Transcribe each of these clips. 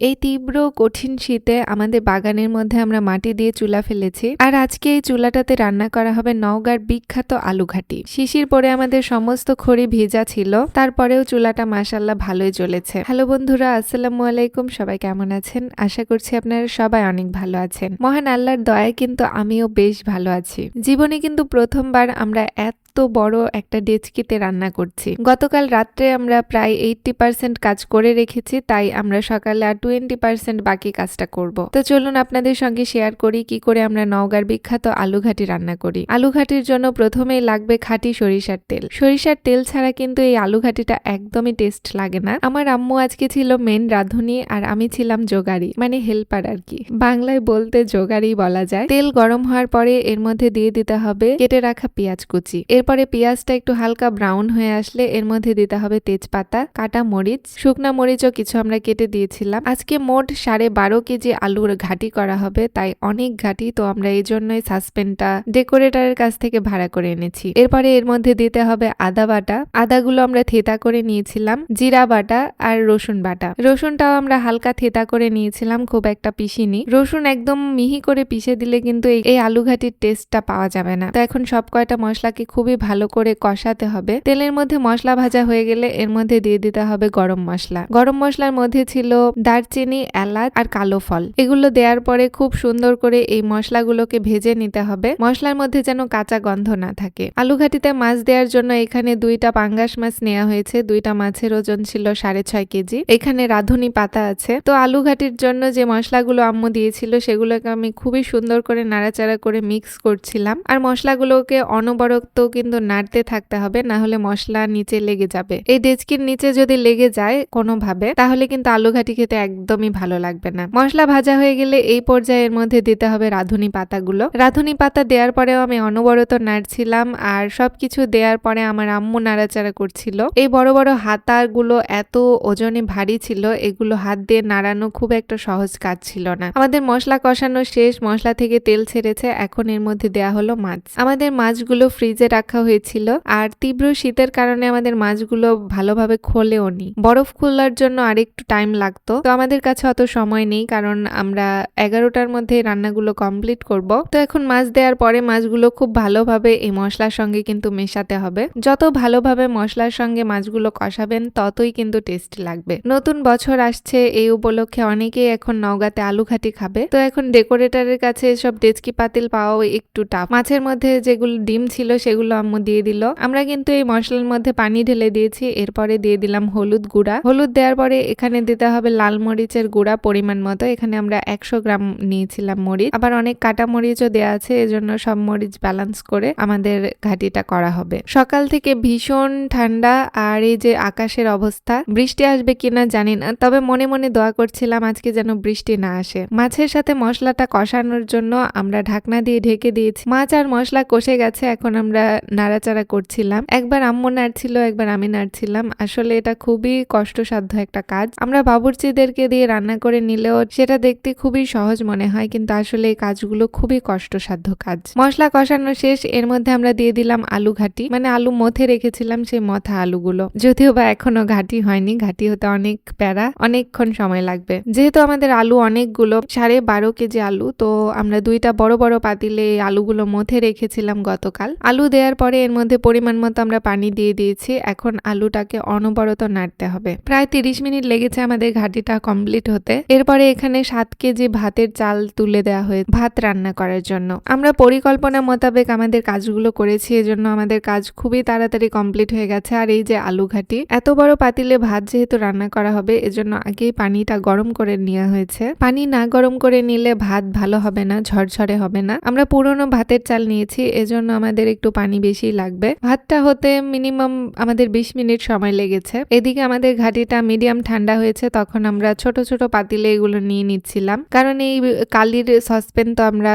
এই তীব্র কঠিন শীতে আমাদের বাগানের মধ্যে আমরা মাটি দিয়ে চুলা ফেলেছি। আর আজকে এই চুলাটাতে রান্না করা হবে নওগাঁর বিখ্যাত আলু ঘাটি। শিশির পরে আমাদের সমস্ত খড়ি ভেজা ছিল, তারপরেও চুলাটা মাসাল্লাহ ভালোই জ্বলেছে। হ্যালো বন্ধুরা, আসসালামু আলাইকুম, সবাই কেমন আছেন? আশা করছি আপনারা সবাই অনেক ভালো আছেন। মহান আল্লাহর দয়ায় কিন্তু আমিও বেশ ভালো আছি। জীবনে কিন্তু প্রথমবার আমরা এত বড় একটা ডেচকিতে রান্না করছি। গতকাল রাত্রে আমরা প্রায় এইটটি পার্সেন্ট কাজ করে রেখেছি, তাই আমরা সকালে আর টোয়েন্টি পার্সেন্ট বাকি কাজটা করব। তো চলুন আপনাদের সঙ্গে শেয়ার করি কি করে আমরা নওগাঁর বিখ্যাত আলু ঘাটি রান্না করি। আলু ঘাটির জন্য প্রথমেই লাগবে খাঁটি সরিষার তেল। সরিষার তেল ছাড়া কিন্তু এই আলু ঘাটিটা একদমই টেস্ট লাগে না। আমার আম্মু আজকে ছিল মেন রাঁধুনি আর আমি ছিলাম জোগাড়ি মানে হেল্পার আর কি। বাংলায় বলতে জোগাড়ি বলা যায়। তেল গরম হওয়ার পরে এর মধ্যে দিয়ে দিতে হবে কেটে রাখা পেঁয়াজ কুচি। এরপরে পেঁয়াজটা একটু হালকা ব্রাউন হয়ে আসলে এর মধ্যে দিতে হবে তেজপাতা, কাটা মরিচ, শুকনা মরিচও কিছু আমরা কেটে দিয়েছিলাম। আজকে মোট সাড়ে বারো কেজি আলুর ঘাটি করা হবে, তাই অনেক ঘাটি, তো আমরা এই জন্যই সাসপেনটা ডেকোরেটরের কাছ থেকে ভাড়া করে এনেছি। এরপরে এর মধ্যে দিতে হবে আদা বাটা। আদাগুলো আমরা থেতা করে নিয়েছিলাম, জিরা বাটা আর রসুন বাটা। রসুনটাও আমরা হালকা থেতা করে নিয়েছিলাম, খুব একটা পিসিনি রসুন একদম মিহি করে পিষে দিলে কিন্তু এই- আলু ঘাটির টেস্টটা পাওয়া যাবে না। তো এখন সব কয়টা মশলাকে খুবই ভালো করে কষাতে হবে। তেলের মধ্যে মশলা ভাজা হয়ে গেলে এর মধ্যে দিয়ে দিতে হবে গরম মশলা। গরম মশলার মধ্যে ছিল দারচিনি, এলাচ আর কালো ফল। এগুলো দেওয়ার পরে খুব সুন্দর করে এই মশলাগুলোকে ভেজে নিতে হবে। মশলার মধ্যে যেন কাঁচা গন্ধ না থাকে। আলু ঘাটিতে মাছ দেওয়ার জন্য এখানে দুইটা পাঙ্গাস মাছ নেওয়া হয়েছে। দুইটা মাছের ওজন ছিল সাড়ে ছয় কেজি। এখানে রাঁধুনি পাতা আছে। তো আলু ঘাটির জন্য যে মশলাগুলো আম্মু দিয়েছিল সেগুলোকে আমি খুবই সুন্দর করে নাড়াচাড়া করে মিক্স করছিলাম। আর মশলাগুলোকে অনবরত কিন্তু নাড়তে থাকতে হবে, না হলে মশলা নিচে লেগে যাবে। এই ডেচকির নিচে যদি লেগে যায় কোনোভাবে, তাহলে কিন্তু আলু ঘাটি খেতে একদমই ভালো লাগবে না। মশলা ভাজা হয়ে গেলে এই পর্যায়ের মধ্যে দিতে হবে রাঁধুনি পাতাগুলো। রাঁধুনি পাতা দেওয়ার পরেও আমি অনবরত নাড়ছিলাম আর সবকিছু দেওয়ার পরে আমার আম্মু নাড়াচাড়া করছিল। এই বড় বড় হাতাগুলো এত ওজনে ভারী ছিল, এগুলো হাত দিয়ে নাড়ানো খুব একটা সহজ কাজ ছিল না। আমাদের মশলা কষানো শেষ, মশলা থেকে তেল ছেড়েছে, এখন এর মধ্যে দেয়া হলো মাছ। আমাদের মাছগুলো ফ্রিজে রাখা হয়েছিল আর তীব্র শীতের কারণে আমাদের মাছগুলো ভালোভাবে খোলেও নি। বরফ খোলার জন্য আরেকটু টাইম লাগতো, তো আমাদের কাছে অত সময় নেই কারণ আমরা এগারোটার মধ্যে রান্নাগুলো কমপ্লিট করব। তো এখন মাছ দেওয়ার পরে মাছগুলো খুব ভালোভাবে এই মশলার সঙ্গে কিন্তু মেশাতে হবে। যত ভালোভাবে মশলার সঙ্গে মাছগুলো কষাবেন, ততই কিন্তু টেস্ট লাগবে। নতুন বছর আসছে, এই উপলক্ষে অনেকেই এখন নওগাঁতে আলু ঘাটি খাবে। তো এখন ডেকোরেটরের কাছে এসব ডেচকি পাতিল পাওয়াও একটু টাফ মাছের মধ্যে যেগুলো ডিম ছিল সেগুলো আম্মু দিয়ে দিল। আমরা কিন্তু এই মশলার মধ্যে পানি ঢেলে দিয়েছি, এরপরে দিয়ে দিলাম হলুদ গুঁড়া। হলুদ দেওয়ার পরে এখানে দিতে হবে লাল মরিচের গুঁড়া পরিমাণ মতো। এখানে আমরা একশো গ্রাম নিয়েছিলাম মরিচ। আবার অনেক কাটা মরিচও দেওয়া আছে, এজন্য সব মরিচ ব্যালেন্স করে আমাদের ঘাটিটা করা হবে। সকাল থেকে ভীষণ ঠান্ডা আর এই যে আকাশের অবস্থা, বৃষ্টি আসবে কিনা জানি না, তবে মনে মনে দোয়া করছিলাম আজকে যেন বৃষ্টি না আসে। মাছের সাথে মশলাটা কষানোর জন্য আমরা ঢাকনা দিয়ে ঢেকে দিয়েছি। মাছ আর মশলা কষে গেছে, এখন আমরা নাড়াচাড়া করছিলাম। একবার আম্মু নাড়ছিল, একবার আমি নাড়ছিলাম। আসলে এটা খুবই কষ্টসাধ্য একটা কাজ। আমরা বাবুর্চিদেরকে দিয়ে রান্না করে নিলেও সেটা দেখতে খুবই সহজ মনে হয়, কিন্তু আসলে এই কাজগুলো খুবই কষ্টসাধ্য কাজ। মশলা কষানো শেষ, এর মধ্যে আমরা দিয়ে দিলাম আলু ঘাটি। মানে আলু মথে রেখেছিলাম সেই মথা আলুগুলো। যদিও বা এখনও ঘাটি হয়নি, ঘাটি হতে অনেক প্যারা, অনেকক্ষণ সময় লাগবে। যেহেতু আমাদের আলু অনেকগুলো, সাড়ে বারো কেজি আলু, তো আমরা দুইটা বড় বড় পাতিলে আলুগুলো মথে রেখেছিলাম গতকাল। আলু দেওয়ার পরে এর মধ্যে পরিমাণ মতো আমরা পানি দিয়ে দিয়েছি। এখন আলুটাকে অনবরত নাড়তে হবে। প্রায় তিরিশ মিনিট লেগেছে আমাদের ঘাটিটা কমপ্লিট হতে। এরপরে এখানে সাত কেজি ভাতের চাল তুলে দেওয়া হয়ে ভাত রান্না করার জন্য। আমরা পরিকল্পনা মোতাবেক আমাদের কাজগুলো করেছি, এজন্য আমাদের কাজ খুবই তাড়াতাড়ি কমপ্লিট হয়ে গেছে। আর এই যে আলু ঘাটি, এত বড় পাতিলে ভাত যেহেতু রান্না করা হবে, এজন্য আগেই পানিটা গরম করে নেওয়া হয়েছে। পানি না গরম করে নিলে ভাত ভালো হবে না, ঝরঝরে হবে না। আমরা পুরনো ভাতের চাল নিয়েছি, এজন্য আমাদের একটু পানি বেশি লাগবে। ভাতটা হতে মিনিমাম আমাদের বিশ মিনিট সময় লেগেছে। এদিকে আমাদের ঘাটিটা মিডিয়াম ঠান্ডা হয়েছে, তখন আমরা ছোট ছোট পাতিলে এগুলো নিয়ে নিচ্ছিলাম। কারণ এই কালির সসপেন তো আমরা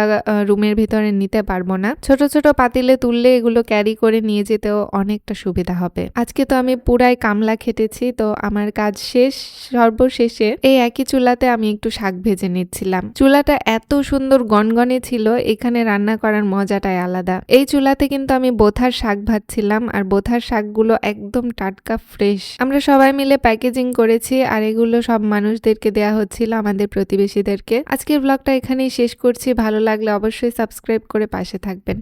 রুমের ভিতরে নিতে পারব না। ছোট ছোট পাতিলে তুললে এগুলো ক্যারি করে নিয়ে যেতেও অনেকটা সুবিধা হবে। আজকে তো আমি পুরাই কামলা খেটেছি, তো আমার কাজ শেষ, সর্বশেষে এই একই চুলাতে আমি একটু শাক ভেজে নিচ্ছিলাম। চুলাটা এত সুন্দর গনগনে ছিল, এখানে রান্না করার মজাটাই আলাদা। এই চুলাতে কিন্তু আমি বোথার শাক ভাজছিলাম আর বোথার শাকগুলো একদম টাটকা ফ্রেশ আমরা সবাই মিলে প্যাকেজিং করেছি আর এগুলো সব মানুষদেরকে দেয়া হচ্ছিল, আমাদের প্রতিবেশীদেরকে। আজকের ব্লগটা এখানেই শেষ করছি। ভালো লাগলে অবশ্যই সাবস্ক্রাইব করে পাশে থাকবেন।